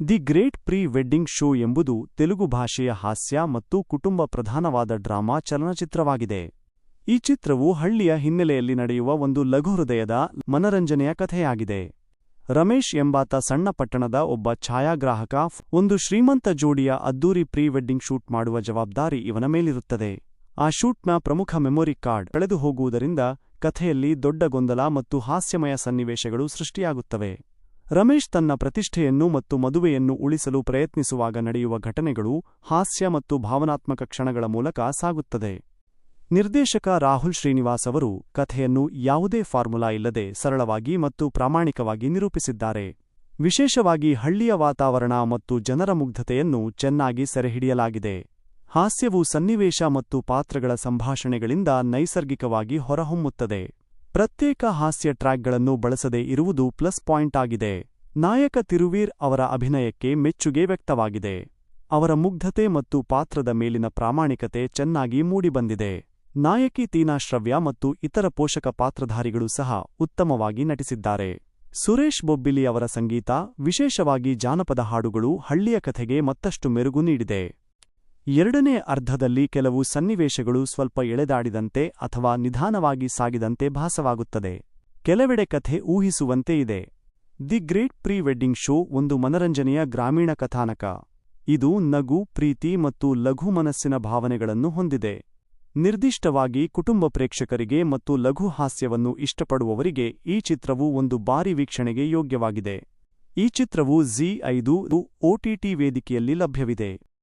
The great pre wedding show ಎಂಬುದು ತೆಲುಗು ಭಾಷೆಯ ಹಾಸ್ಯ ಮತ್ತು ಕುಟುಂಬ ಪ್ರಧಾನವಾದ ಡ್ರಾಮಾ ಚಲನಚಿತ್ರವಾಗಿದೆ. ಈ ಚಿತ್ರವು ಹಳ್ಳಿಯ ಹಿನ್ನೆಲೆಯಲ್ಲಿ ನಡೆಯುವ ಒಂದು ಲಘುಹೃದಯದ ಮನರಂಜನೆಯ ಕಥೆಯಾಗಿದೆ. ರಮೇಶ್ ಎಂಬಾತ ಸಣ್ಣ ಪಟ್ಟಣದ ಒಬ್ಬ ಛಾಯಾಗ್ರಾಹಕ ಒಂದು ಶ್ರೀಮಂತ ಜೋಡಿಯ ಅದ್ದೂರಿ ಪ್ರೀ ವೆಡ್ಡಿಂಗ್ ಶೂಟ್ ಮಾಡುವ ಜವಾಬ್ದಾರಿ ಇವನ ಮೇಲಿರುತ್ತದೆ. ಆ ಶೂಟ್ನ ಪ್ರಮುಖ ಮೆಮೊರಿ ಕಾರ್ಡ್ ಕಳೆದು ಹೋಗುವುದರಿಂದ ಕಥೆಯಲ್ಲಿ ದೊಡ್ಡ ಗೊಂದಲ ಮತ್ತು ಹಾಸ್ಯಮಯ ಸನ್ನಿವೇಶಗಳು ಸೃಷ್ಟಿಯಾಗುತ್ತವೆ. ರಮೇಶ್ ತನ್ನ ಪ್ರತಿಷ್ಠೆಯನ್ನು ಮತ್ತು ಮದುವೆಯನ್ನು ಉಳಿಸಲು ಪ್ರಯತ್ನಿಸುವಾಗ ನಡೆಯುವ ಘಟನೆಗಳು ಹಾಸ್ಯ ಮತ್ತು ಭಾವನಾತ್ಮಕ ಕ್ಷಣಗಳ ಮೂಲಕ ಸಾಗುತ್ತದೆ. ನಿರ್ದೇಶಕ ರಾಹುಲ್ ಶ್ರೀನಿವಾಸ್ ಅವರು ಕಥೆಯನ್ನು ಯಾವುದೇ ಫಾರ್ಮುಲಾ ಇಲ್ಲದೆ ಸರಳವಾಗಿ ಮತ್ತು ಪ್ರಾಮಾಣಿಕವಾಗಿ ನಿರೂಪಿಸಿದ್ದಾರೆ. ವಿಶೇಷವಾಗಿ ಹಳ್ಳಿಯ ವಾತಾವರಣ ಮತ್ತು ಜನರ ಮುಗ್ಧತೆಯನ್ನು ಚೆನ್ನಾಗಿ ಸೆರೆಹಿಡಿಯಲಾಗಿದೆ. ಹಾಸ್ಯವು ಸನ್ನಿವೇಶ ಮತ್ತು ಪಾತ್ರಗಳ ಸಂಭಾಷಣೆಗಳಿಂದ ನೈಸರ್ಗಿಕವಾಗಿ ಹೊರಹೊಮ್ಮುತ್ತದೆ. ಪ್ರತ್ಯೇಕ ಹಾಸ್ಯ ಟ್ರ್ಯಾಕ್ಗಳನ್ನು ಬಳಸದೇ ಇರುವುದು ಪ್ಲಸ್ ಪಾಯಿಂಟ್ ಆಗಿದೆ. ನಾಯಕ ತಿರುವೀರ್ ಅವರ ಅಭಿನಯಕ್ಕೆ ಮೆಚ್ಚುಗೆ ವ್ಯಕ್ತವಾಗಿದೆ. ಅವರ ಮುಗ್ಧತೆ ಮತ್ತು ಪಾತ್ರದ ಮೇಲಿನ ಪ್ರಾಮಾಣಿಕತೆ ಚೆನ್ನಾಗಿ ಮೂಡಿಬಂದಿದೆ. ನಾಯಕಿ ತೀನಾ ಶ್ರವ್ಯ ಮತ್ತು ಇತರ ಪೋಷಕ ಪಾತ್ರಧಾರಿಗಳು ಸಹ ಉತ್ತಮವಾಗಿ ನಟಿಸಿದ್ದಾರೆ. ಸುರೇಶ್ ಬೊಬ್ಬಿಲಿ ಅವರ ಸಂಗೀತ, ವಿಶೇಷವಾಗಿ ಜಾನಪದ ಹಾಡುಗಳು ಹಳ್ಳಿಯ ಕಥೆಗೆ ಮತ್ತಷ್ಟು ಮೆರುಗು ನೀಡಿದೆ. ಎರಡನೇ ಅರ್ಧದಲ್ಲಿ ಕೆಲವು ಸನ್ನಿವೇಶಗಳು ಸ್ವಲ್ಪ ಎಳೆದಾಡಿದಂತೆ ಅಥವಾ ನಿಧಾನವಾಗಿ ಸಾಗಿದಂತೆ ಭಾಸವಾಗುತ್ತದೆ. ಕೆಲವೆಡೆ ಕಥೆ ಊಹಿಸುವಂತೆ ಇದೆ. The great pre wedding show ಒಂದು ಮನರಂಜನೆಯ ಗ್ರಾಮೀಣ ಕಥಾನಕ. ಇದು ನಗು, ಪ್ರೀತಿ ಮತ್ತು ಲಘು ಮನಸ್ಸಿನ ಭಾವನೆಗಳನ್ನು ಹೊಂದಿದೆ. ನಿರ್ದಿಷ್ಟವಾಗಿ ಕುಟುಂಬ ಪ್ರೇಕ್ಷಕರಿಗೆ ಮತ್ತು ಲಘು ಹಾಸ್ಯವನ್ನು ಇಷ್ಟಪಡುವವರಿಗೆ ಈ ಚಿತ್ರವು ಒಂದು ಬಾರಿ ವೀಕ್ಷಣೆಗೆ ಯೋಗ್ಯವಾಗಿದೆ. ಈ ಚಿತ್ರವು ಝಿ ಐದು ಒಟಿಟಿ ವೇದಿಕೆಯಲ್ಲಿ ಲಭ್ಯವಿದೆ.